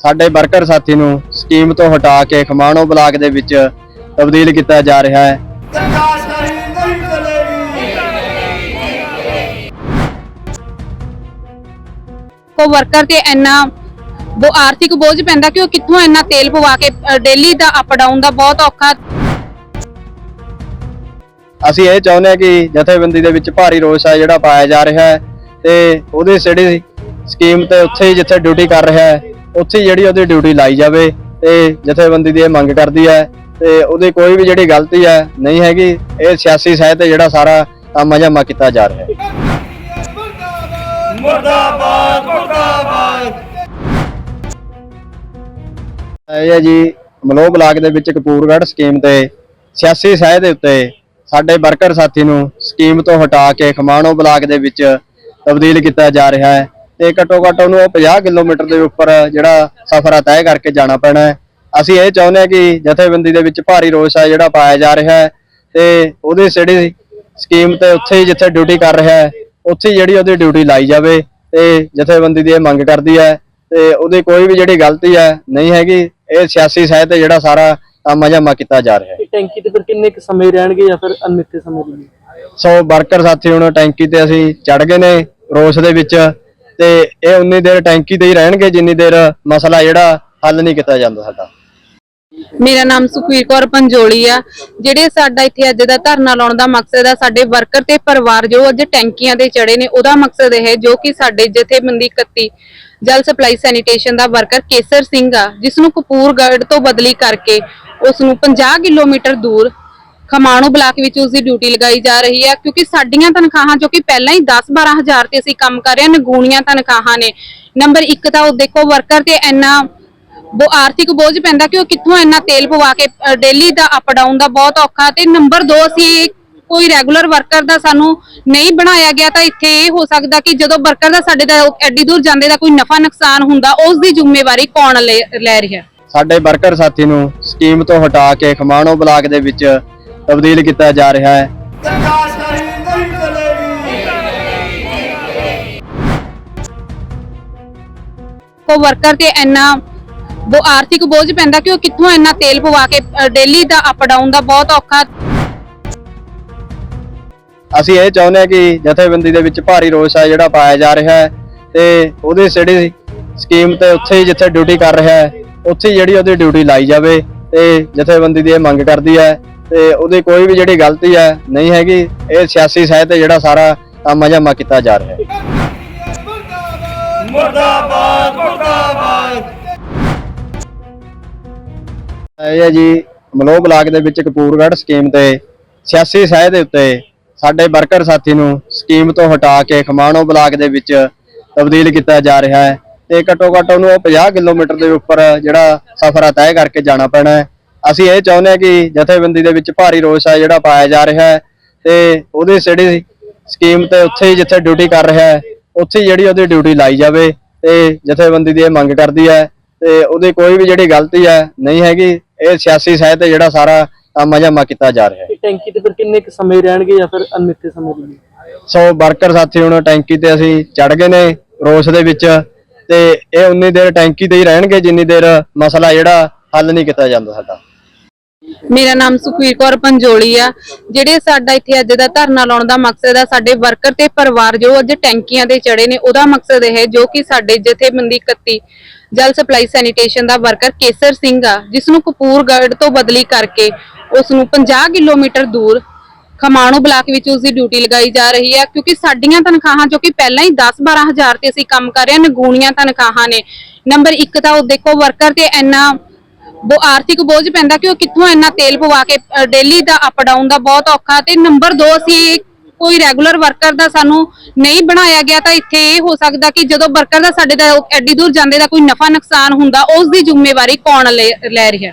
ਸਾਡੇ ਵਰਕਰ ਸਾਥੀ ਨੂੰ ਸਕੀਮ ਤੋਂ ਹਟਾ ਕੇ ਖਮਾਣੋ ਬਲਾਕ ਦੇ ਵਿੱਚ ਤਬਦੀਲ ਕੀਤਾ ਜਾ ਰਿਹਾ ਹੈ। ਕੋ ਵਰਕਰ ਤੇ ਇੰਨਾ ਉਹ ਆਰਥਿਕ ਬੋਝ ਪੈਂਦਾ ਕਿ ਉਹ ਕਿੱਥੋਂ ਇੰਨਾ ਤੇਲ ਪਵਾ ਕੇ ਡੇਲੀ ਦਾ ਅਪ ਡਾਊਨ ਦਾ ਬਹੁਤ ਔਖਾ। ਅਸੀਂ ਇਹ ਚਾਹੁੰਦੇ ਹਾਂ ਕਿ ਜਥੇਬੰਦੀ ਦੇ ਵਿੱਚ ਭਾਰੀ ਰੋਸ ਹੈ ਜਿਹੜਾ ਪਾਇਆ ਜਾ ਰਿਹਾ ਹੈ ਤੇ ਉਹਦੀ ਜਿਹੜੀ ਸਕੀਮ ਤੇ ਉੱਥੇ ਹੀ ਜਿੱਥੇ ਡਿਊਟੀ ਕਰ ਰਿਹਾ ਹੈ। ਉੱਥੇ ਜਿਹੜੀ ਉਹਦੀ ਡਿਊਟੀ ਲਾਈ ਜਾਵੇ ਤੇ ਜਥੇਬੰਦੀ ਦੀ ਇਹ ਮੰਗ ਕਰਦੀ ਹੈ ਤੇ ਉਹਦੀ ਕੋਈ ਵੀ ਜਿਹੜੀ ਗਲਤੀ ਹੈ ਨਹੀਂ ਹੈਗੀ ਇਹ ਸਿਆਸੀ ਸਹਿ ਤੇ ਜਿਹੜਾ ਸਾਰਾ ਕੰਮ ਜਮਾ ਕੀਤਾ ਜਾ ਰਿਹਾ ਹੈ। ਮੁਰਦਾਬਾਦ ਮੁਰਦਾਬਾਦ। ਇਹ ਹੈ ਜੀ ਮਲੋਹ ਬਲਾਕ ਦੇ ਵਿੱਚ ਕਪੂਰਗੜ੍ਹ ਸਕੀਮ ਤੇ ਸਿਆਸੀ ਸਹਿ ਦੇ ਉੱਤੇ ਸਾਡੇ ਵਰਕਰ ਸਾਥੀ ਨੂੰ ਸਕੀਮ ਤੋਂ ਹਟਾ ਕੇ ਖਮਾਣੋ ਬਲਾਕ ਦੇ ਵਿੱਚ ਤਬਦੀਲ ਕੀਤਾ ਜਾ ਰਿਹਾ ਹੈ। ਤੇ ਘੱਟੋ ਘੱਟ ਉਹਨੂੰ ਉਹ 50 ਕਿਲੋਮੀਟਰ ਦੇ ਉੱਪਰ ਜਿਹੜਾ ਸਫ਼ਰ ਆ ਤੈਅ ਕਰਕੇ ਜਾਣਾ ਪੈਣਾ ਹੈ। ਅਸੀਂ ਇਹ ਚਾਹੁੰਦੇ ਹਾਂ ਕਿ ਜਥੇਬੰਦੀ ਦੇ ਵਿੱਚ ਭਾਰੀ ਰੋਸ ਹੈ ਜਿਹੜਾ ਪਾਇਆ ਜਾ ਰਿਹਾ ਹੈ ਤੇ ਉਹਦੀ ਜਿਹੜੀ ਸਕੀਮ ਤੇ ਉੱਥੇ ਜਿੱਥੇ ਡਿਊਟੀ ਕਰ ਰਿਹਾ ਹੈ ਉੱਥੇ ਜਿਹੜੀ ਉਹਦੀ ਡਿਊਟੀ ਲਾਈ ਜਾਵੇ ਤੇ ਜਥੇਬੰਦੀ ਦੀ ਇਹ ਮੰਗ ਕਰਦੀ ਹੈ ਤੇ ਉਹਦੀ ਕੋਈ ਵੀ ਜਿਹੜੀ ਗਲਤੀ ਹੈ ਨਹੀਂ ਹੈਗੀ ਇਹ ਸਿਆਸੀ ਸਹਿ ਤੇ ਜਿਹੜਾ ਸਾਰਾ ਕੰਮ ਜਮਾ ਕੀਤਾ ਜਾ ਰਿਹਾ ਹੈ। ਟੈਂਕੀ ਤੇ ਫਿਰ ਕਿੰਨੇ ਕੁ ਸਮੇਂ ਰਹਿਣਗੇ ਜਾਂ ਫਿਰ ਅਨਮਿੱਥੇ ਸਮੇਂ ਲਈ? ਸੋ ਵਰਕਰ ਸਾਥੀ ਹੁਣ ਟੈਂਕੀ ਤੇ ਅਸੀਂ ਚੜ ਗਏ ਨੇ ਰੋਸ ਦੇ ਵਿੱਚ ਤੇ ਇਹ ਉਨੀ ਦੇਰ ਟੈਂਕੀ ਤੇ ਹੀ ਰਹਿਣਗੇ, ਜਿੰਨੀ ਦੇਰ ਮਸਲਾ ਜਿਹੜਾ ਹੱਲ ਨਹੀਂ ਕੀਤਾ ਜਾਂਦਾ ਸਾਡਾ। ਮੇਰਾ ਨਾਮ ਸੁਖਵੀਰ ਕੌਰ ਪੰਜੋਲੀ ਆ। ਜਿਹੜੇ ਸਾਡਾ ਇੱਥੇ ਅੱਜ ਦਾ ਧਰਨਾ ਲਾਉਣ ਦਾ ਮਕਸਦ ਆ, ਸਾਡੇ ਵਰਕਰ ਤੇ ਪਰਿਵਾਰ ਜੋ ਅੱਜ ਟੈਂਕੀਆਂ ਤੇ ਚੜੇ ਨੇ, ਉਹਦਾ ਮਕਸਦ ਇਹ ਹੈ ਜੋ ਕਿ ਸਾਡੇ ਜਥੇਬੰਦੀ 31 ਜਲ ਸਪਲਾਈ ਸੈਨੀਟੇਸ਼ਨ ਦਾ ਵਰਕਰ ਕੇਸਰ ਸਿੰਘ ਆ ਜਿਸ ਨੂੰ ਕਪੂਰਗੜ੍ਹ ਤੋਂ ਬਦਲੀ ਕਰਕੇ ਉਸ ਨੂੰ 50 ਕਿਲੋਮੀਟਰ ਦੂਰ ਖਮਾਣੋ ਬਲਾਕ ਵਿੱਚ ਉਸ ਦੀ ਡਿਊਟੀ ਲਗਾਈ ਜਾ ਰਹੀ ਹੈ, ਕਿਉਂਕਿ ਸਾਡੀਆਂ ਤਨਖਾਹਾਂ ਜੋ ਕਿ ਪਹਿਲਾਂ ਹੀ 10-12 ਤੇ ਅਸੀਂ ਕੰਮ ਕਰ ਰਹੇ ਹਾਂ, ਨਗੂਣੀਆਂ ਤਨਖਾਹਾਂ ਨੇ। ਨੰਬਰ 1 ਤਾਂ ਉਹ ਦੇਖੋ ਵਰਕਰ ਤੇ ਇੰਨਾ ਉਹ ਆਰਥਿਕ ਬੋਝ ਪੈਂਦਾ ਕਿ ਉਹ ਕਿੱਥੋਂ ਇੰਨਾ ਤੇਲ ਪਵਾ ਕੇ ਡੇਲੀ ਦਾ ਅਪ ਡਾਊਨ ਦਾ ਬਹੁਤ ਔਖਾ ਤੇ ਨੰਬਰ 2 ਅਸੀਂ ਕੋਈ ਰੈਗੂਲਰ ਵਰਕਰ ਦਾ ਸਾਨੂੰ ਨਹੀਂ ਬਣਾਇਆ ਗਿਆ ਤਾਂ ਇੱਥੇ ਇਹ ਹੋ ਸਕਦਾ ਕਿ ਜਦੋਂ ਵਰਕਰ ਦਾ ਸਾਡੇ ਦਾ ਐਡੀ ਦੂਰ ਜਾਂਦੇ ਦਾ ਕੋਈ ਨਫਾ ਨੁਕਸਾਨ ਹੁੰਦਾ, ਉਸ ਦੀ ਜ਼ਿੰਮੇਵਾਰੀ ਕੌਣ ਲੈ ਲੈ ਰਿਹਾ? ਸਾਡੇ ਵਰਕਰ ਸਾਥੀ ਨੂੰ ਸਕੀਮ ਤੋਂ ਹਟਾ ਕੇ ਖਮਾਣੋ ਬਲਾਕ ਦੇ ਵਿੱਚ ਤਬਦੀਲ ਕੀਤਾ ਜਾ ਰਿਹਾ ਹੈ। ਕੋ ਵਰਕਰ ਤੇ ਇੰਨਾ ਉਹ ਆਰਥਿਕ ਬੋਝ ਪੈਂਦਾ ਕਿ ਉਹ ਕਿੱਥੋਂ ਇੰਨਾ ਤੇਲ ਪਵਾ ਕੇ ਡੇਲੀ ਦਾ ਅਪ ਡਾਊਨ ਦਾ ਬਹੁਤ ਔਖਾ। ਅਸੀਂ ਇਹ ਚਾਹੁੰਦੇ ਹਾਂ ਕਿ ਜਥੇਬੰਦੀ ਦੇ ਵਿੱਚ ਭਾਰੀ ਰੋਸ ਹੈ ਜਿਹੜਾ ਪਾਇਆ ਜਾ ਰਿਹਾ ਹੈ ਤੇ ਉਹਦੀ ਜਿਹੜੀ ਸਕੀਮ ਤੇ ਉੱਥੇ ਜਿੱਥੇ ਡਿਊਟੀ ਕਰ ਰਿਹਾ ਹੈ ਉੱਥੇ ਜਿਹੜੀ ਉਹਦੀ ਡਿਊਟੀ ਲਾਈ ਜਾਵੇ ਤੇ ਜਥੇਬੰਦੀ ਦੀ ਇਹ ਮੰਗ ਕਰਦੀ ਹੈ ਤੇ ਉਹਦੀ ਕੋਈ ਵੀ ਜਿਹੜੀ ਗਲਤੀ ਹੈ ਨਹੀਂ ਹੈਗੀ। ਇਹ ਸਿਆਸੀ ਸਹਿ ਤੇ ਜਿਹੜਾ ਸਾਰਾ ਕੰਮ ਜਮਾ ਕੀਤਾ ਜਾ ਰਿਹਾ ਹੈ। ਮੁਰਦਾਬਾਦ ਮੁਰਦਾਬਾਦ। ਇਹ ਹੈ ਜੀ ਮਲੋਹ ਬਲਾਕ ਦੇ ਵਿੱਚ ਕਪੂਰਗੜ੍ਹ ਸਕੀਮ ਤੇ ਸਿਆਸੀ ਸਹਿ ਦੇ ਉੱਤੇ ਸਾਡੇ ਵਰਕਰ ਸਾਥੀ ਨੂੰ ਸਕੀਮ ਤੋਂ ਹਟਾ ਕੇ ਖਮਾਣੋ ਬਲਾਕ ਦੇ ਵਿੱਚ ਤਬਦੀਲ ਕੀਤਾ ਜਾ ਰਿਹਾ ਹੈ। ਤੇ ਘੱਟੋ ਘੱਟ ਉਹਨੂੰ ਉਹ 50 ਕਿਲੋਮੀਟਰ ਦੇ ਉੱਪਰ ਜਿਹੜਾ ਸਫ਼ਰ ਤੈਅ ਕਰਕੇ ਜਾਣਾ ਪੈਣਾ ਹੈ। ਅਸੀਂ ਇਹ ਚਾਹੁੰਦੇ ਹਾਂ ਕਿ ਜਥੇਬੰਦੀ ਦੇ ਵਿੱਚ ਭਾਰੀ ਰੋਸ ਹੈ ਜਿਹੜਾ ਪਾਇਆ ਜਾ ਰਿਹਾ ਹੈ ਤੇ ਉਹਦੀ ਜਿਹੜੀ ਸਕੀਮ ਤੇ ਉੱਥੇ ਹੀ ਜਿੱਥੇ ਡਿਊਟੀ ਕਰ ਰਿਹਾ ਹੈ ਉੱਥੇ ਜਿਹੜੀ ਉਹਦੀ ਡਿਊਟੀ ਲਾਈ ਜਾਵੇ ਤੇ ਜਥੇਬੰਦੀ ਦੀ ਇਹ ਮੰਗ ਕਰਦੀ ਹੈ ਤੇ ਉਹਦੀ ਕੋਈ ਵੀ ਜਿਹੜੀ ਗਲਤੀ ਹੈ ਨਹੀਂ ਹੈਗੀ ਇਹ ਸਿਆਸੀ ਸਹਿ ਤੇ ਜਿਹੜਾ ਸਾਰਾ ਕੰਮ ਜਮਾ ਕੀਤਾ ਜਾ ਰਿਹਾ ਹੈ। ਟੈਂਕੀ ਤੇ ਫਿਰ ਕਿੰਨੇ ਕੁ ਸਮੇਂ ਰਹਿਣਗੇ ਜਾਂ ਫਿਰ ਅਨਮਿੱਥੇ ਸਮੇਂ ਲਈ? ਸੋ ਵਰਕਰ ਸਾਥੀ ਹੁਣ ਟੈਂਕੀ ਤੇ ਅਸੀਂ ਚੜ ਗਏ ਨੇ ਰੋਸ ਦੇ ਵਿੱਚ ਤੇ ਇਹ ਉਨੀ ਦੇਰ ਟੈਂਕੀ ਤੇ ਹੀ ਰਹਿਣਗੇ ਜਿੰਨੀ ਦੇਰ ਮਸਲਾ ਜਿਹੜਾ ਹੱਲ ਨਹੀਂ ਕੀਤਾ ਜਾਂਦਾ ਸਾਡਾ। ਮੇਰਾ ਨਾਮ ਸੁਖਵੀਰ ਕੌਰ ਪੰਜੋਲੀ ਆ। ਜਿਹੜੇ ਸਾਡਾ ਇੱਥੇ ਅੱਜ ਦਾ ਧਰਨਾ ਲਾਉਣ ਦਾ ਮਕਸਦ ਆ, ਸਾਡੇ ਵਰਕਰ ਤੇ ਪਰਿਵਾਰ ਜੋ ਅੱਜ ਟੈਂਕੀਆਂ ਤੇ ਚੜੇ ਨੇ, ਉਹਦਾ ਮਕਸਦ ਇਹ ਹੈ ਜੋ ਕਿ ਸਾਡੇ ਜਥੇਬੰਦੀ 31 ਜਲ ਸਪਲਾਈ ਸੈਨੀਟੇਸ਼ਨ ਦਾ ਵਰਕਰ ਕੇਸਰ ਸਿੰਘ ਆ ਜਿਸ ਨੂੰ ਕਪੂਰਗੜ੍ਹ ਤੋਂ ਬਦਲੀ ਕਰਕੇ ਉਸ ਨੂੰ 50 ਕਿਲੋਮੀਟਰ ਦੂਰ ਖਮਾਣੋ ਬਲਾਕ ਵਿੱਚ ਉਸ ਦੀ ਡਿਊਟੀ ਲਗਾਈ ਜਾ ਰਹੀ ਹੈ ਕਿਉਂਕਿ ਸਾਡੀਆਂ ਤਨਖਾਹਾਂ ਜੋ ਕਿ ਪਹਿਲਾਂ ਹੀ 10-12 ਹਜ਼ਾਰ ਤੇ ਅਸੀਂ ਕੰਮ ਕਰ ਰਹੇ ਹਾਂ, ਨਗੂਣੀਆਂ ਤਨਖਾਹਾਂ ਨੇ। ਨੰਬਰ 1 ਤਾਂ ਉਹ ਦੇਖੋ, ਵਰਕਰ ਤੇ ਇੰਨਾ ਉਹ ਆਰਥਿਕ ਬੋਝ ਪੈਂਦਾ ਕਿ ਉਹ ਕਿੱਥੋਂ ਇੰਨਾ ਤੇਲ ਪਵਾ ਕੇ ਡੇਲੀ ਦਾ ਅਪ ਡਾਊਨ ਦਾ ਬਹੁਤ ਔਖਾ ਤੇ ਨੰਬਰ 2 ਅਸੀਂ ਕੋਈ ਰੈਗੂਲਰ ਵਰਕਰ ਦਾ ਸਾਨੂੰ ਨਹੀਂ ਬਣਾਇਆ ਗਿਆ ਤਾਂ ਇੱਥੇ ਇਹ ਹੋ ਸਕਦਾ ਕਿ ਜਦੋਂ ਵਰਕਰ ਦਾ ਸਾਡੇ ਦਾ ਐਡੀ ਦੂਰ ਜਾਂਦੇ ਦਾ ਕੋਈ ਨਫਾ ਨੁਕਸਾਨ ਹੁੰਦਾ, ਉਸ ਦੀ ਜ਼ਿੰਮੇਵਾਰੀ ਕੌਣ ਲੈ ਲੈ ਰਿਹਾ।